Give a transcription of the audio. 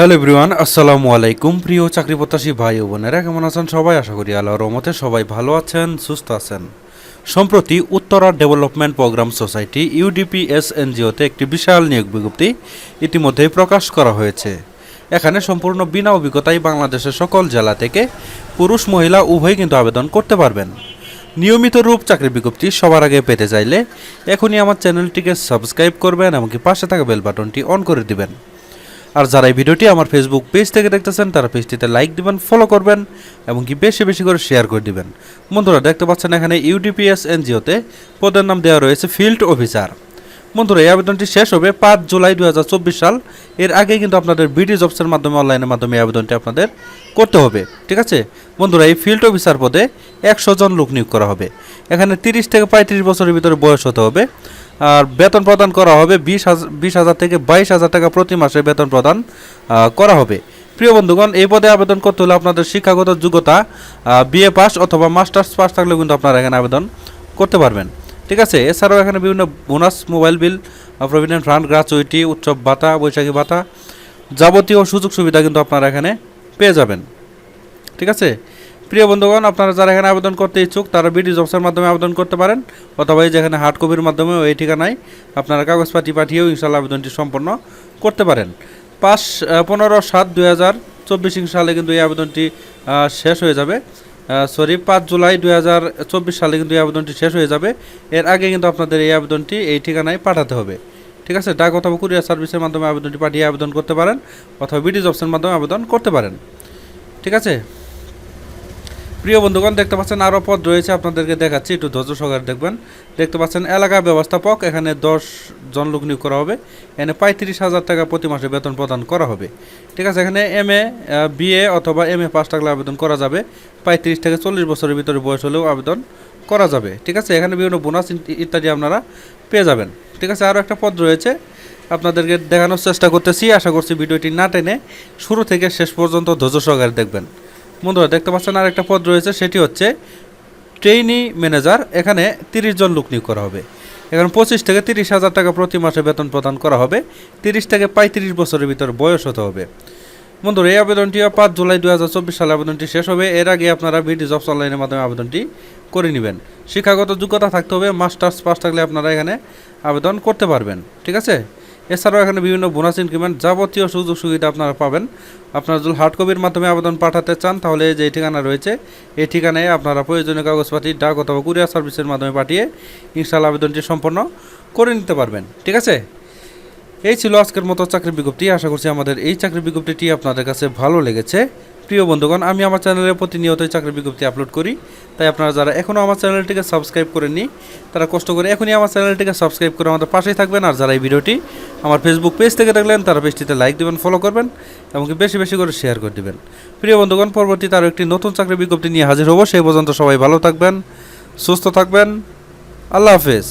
Hello everyone আসসালামু আলাইকুম প্রিয় চাকরি প্রত্যাশী ভাই ও বোনেরা, কেমন আছেন সবাই? আশা করি আল্লাহর রহমতে সবাই ভালো আছেন, সুস্থ আছেন। সম্প্রতি Uttara development programme society UDPS এনজিওতে একটি বিশাল নিয়োগ বিজ্ঞপ্তি ইতিমধ্যেই প্রকাশ করা হয়েছে। এখানে সম্পূর্ণ বিনা অভিজ্ঞতায় বাংলাদেশের সকল জেলা থেকে পুরুষ, মহিলা উভয়ই কিন্তু আবেদন করতে পারবেন। নিয়মিত রূপ চাকরি বিজ্ঞপ্তি সবার আগে পেতে চাইলে এখনই আমার চ্যানেলটিকে সাবস্ক্রাইব করবেন, এমনকি পাশে থাকা বেল বাটনটি অন করে দিবেন। আর যারা এই ভিডিওটি আমার ফেসবুক পেজ থেকে দেখতেছেন, তারা পেজটিতে লাইক দিবেন ফলো করবেন এবং কি বেশি বেশি করে শেয়ার করে দিবেন। বন্ধুরা, দেখতে পাচ্ছেন এখানে ইউডিপিএস এনজিওতে পদের নাম দেওয়া রয়েছে ফিল্ড অফিসার বন্ধুরা, এই আবেদনটি শেষ হবে পাঁচ জুলাই দু হাজার চব্বিশ সাল। এর আগে কিন্তু আপনাদের বিডি জবসের মাধ্যমে, অনলাইনের মাধ্যমে এই আবেদনটি আপনাদের করতে হবে। ঠিক আছে? বন্ধুরা, এই ফিল্ড অফিসার পদে একশো জন লোক নিয়োগ করা হবে। এখানে তিরিশ থেকে পঁয়ত্রিশ বছরের ভিতরে বয়স হতে হবে। আর বেতন প্রদান করা হবে বিশ হাজার বিশ হাজার থেকে বাইশ হাজার টাকা প্রতি মাসে বেতন প্রদান করা হবে। প্রিয় বন্ধুগণ, এই পদে আবেদন করতে হলে আপনাদের শিক্ষাগত যোগ্যতা বিএ পাস অথবা মাস্টার্স পাস থাকলে কিন্তু আপনারা এখানে আবেদন করতে পারবেন। ঠিক আছে, এছাড়াও এখানে বিভিন্ন bonus, mobile bill provident fund, gratuity, উৎসব ভাতা, বৈশাখী ভাতা যাবতীয় সুযোগ সুবিধা কিন্তু আপনারা এখানে পেয়ে যাবেন। ঠিক আছে প্রিয় বন্ধুগণ, আপনারা যারা এখানে আবেদন করতে ইচ্ছুক, তারা বিডি জবসের মাধ্যমে আবেদন করতে পারেন, অথবা এই যেখানে হার্ড কপির মাধ্যমে এই ঠিকানায় আপনারা কাগজপাতি পাঠিয়েও ইনশাল্লাহ আবেদনটি সম্পন্ন করতে পারেন। পাঁচ পনেরো, সাত দুই হাজার চব্বিশ সালে কিন্তু এই আবেদনটি শেষ হয়ে যাবে। সরি, পাঁচ জুলাই দুই হাজার চব্বিশ সালে কিন্তু এই আবেদনটি শেষ হয়ে যাবে। এর আগে কিন্তু আপনাদের এই আবেদনটি এই ঠিকানায় পাঠাতে হবে। ঠিক আছে? ডাক অথবা কুরিয়ার সার্ভিসের মাধ্যমে আবেদনটি পাঠিয়ে আবেদন করতে পারেন, অথবা বিডি জবসের মাধ্যমে আবেদন করতে পারেন। ঠিক আছে? প্রিয় বন্ধুগণ, দেখতে পাচ্ছেন আরও পদ রয়েছে আপনাদেরকে দেখাচ্ছি। একটু ধৈর্য সহকারে দেখবেন। দেখতে পাচ্ছেন, এলাকা ব্যবস্থাপক, এখানে দশ জন লোক নিয়োগ করা হবে। এখানে পঁয়ত্রিশ হাজার টাকা প্রতি মাসে বেতন প্রদান করা হবে। ঠিক আছে, এখানে এম এ বিএ অথবা এম এ পাস থাকলে আবেদন করা যাবে। পঁয়ত্রিশ থেকে চল্লিশ বছরের ভিতরে বয়স হলেও আবেদন করা যাবে। ঠিক আছে, এখানে বিভিন্ন বোনাস ইত্যাদি আপনারা পেয়ে যাবেন। ঠিক আছে আরও একটা পদ রয়েছে। আপনাদেরকে দেখানোর চেষ্টা করতেছি। আশা করছি ভিডিওটি না টেনে শুরু থেকে শেষ পর্যন্ত ধৈর্য সহকারে দেখবেন। বন্ধুরা, দেখতে পাচ্ছেন আর একটা পদ রয়েছে, সেটি হচ্ছে ট্রেইনি ম্যানেজার এখানে তিরিশ জন লোক নিয়োগ করা হবে। এখানে পঁচিশ থেকে তিরিশ হাজার টাকা প্রতি মাসে বেতন প্রদান করা হবে। তিরিশ থেকে পঁয়ত্রিশ বছরের ভিতর বয়স হতে হবে। বন্ধুরা, এই আবেদনটি পাঁচ জুলাই দু হাজার চব্বিশ সালে আবেদনটি শেষ হবে। এর আগে আপনারা বিডি জবস অনলাইনের মাধ্যমে আবেদনটি করে নেবেন। শিক্ষাগত যোগ্যতা থাকতে হবে, মাস্টার্স পাস থাকলে আপনারা এখানে আবেদন করতে পারবেন। ঠিক আছে? এছাড়াও এখানে বিভিন্ন বোনাস ইনক্রিমেন্ট যাবতীয় সুযোগ সুবিধা আপনারা পাবেন। আপনারা যদি হার্ড কপির মাধ্যমে আবেদন পাঠাতে চান, তাহলে যে ঠিকানা রয়েছে, এই ঠিকানায় আপনারা প্রয়োজনীয় কাগজপাতি, ডাক অথবা কুরিয়ার সার্ভিসের মাধ্যমে পাঠিয়ে ইনশাল আবেদনটি সম্পন্ন করে নিতে পারবেন। ঠিক আছে? এই ছিল আজকের মতো চাকরি বিজ্ঞপ্তি। আশা করছি আমাদের এই চাকরি বিজ্ঞপ্তিটি আপনাদের কাছে ভালো লেগেছে। প্রিয় বন্ধুগণ, আমি আমার চ্যানেলে প্রতিনিয়তই চাকরির বিজ্ঞপ্তি আপলোড করি। তাই আপনারা যারা এখনও আমার চ্যানেলটিকে সাবস্ক্রাইব করেননি, তারা কষ্ট করে এখনই আমার চ্যানেলটিকে সাবস্ক্রাইব করে আমাদের পাশেই থাকবেন। আর যারা এই ভিডিওটি আমার ফেসবুক পেজ থেকে দেখলেন, তারা পেজটিতে লাইক দেবেন ফলো করবেন, এমনকি বেশি বেশি করে শেয়ার করে দেবেন। প্রিয় বন্ধুগণ, পরবর্তীতে আরও একটি নতুন চাকরির বিজ্ঞপ্তি নিয়ে হাজির হব। সেই পর্যন্ত সবাই ভালো থাকবেন, সুস্থ থাকবেন। আল্লাহ হাফেজ।